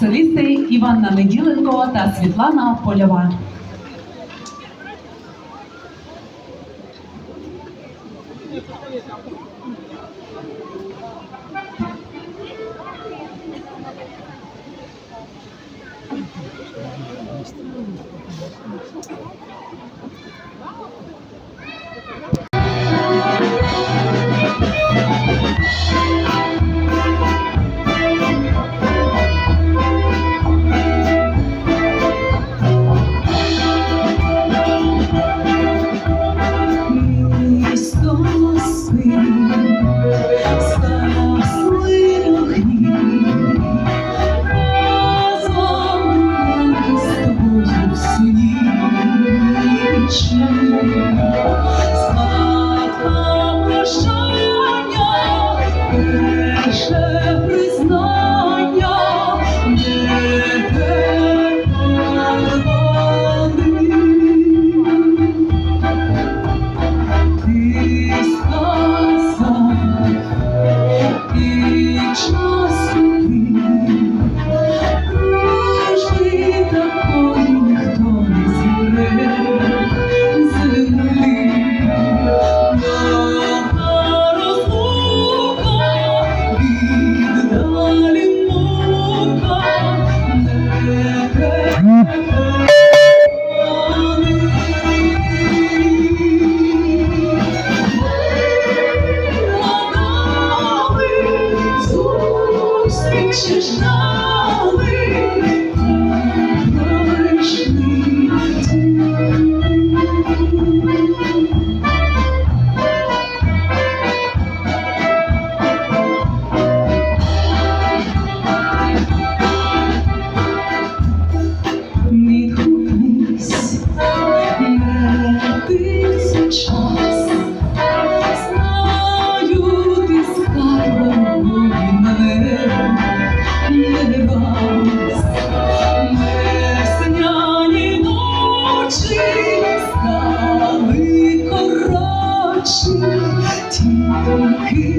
Солісти Іванна Неділенко та Світлана Польова. Місто Krishna стали коротші, тільки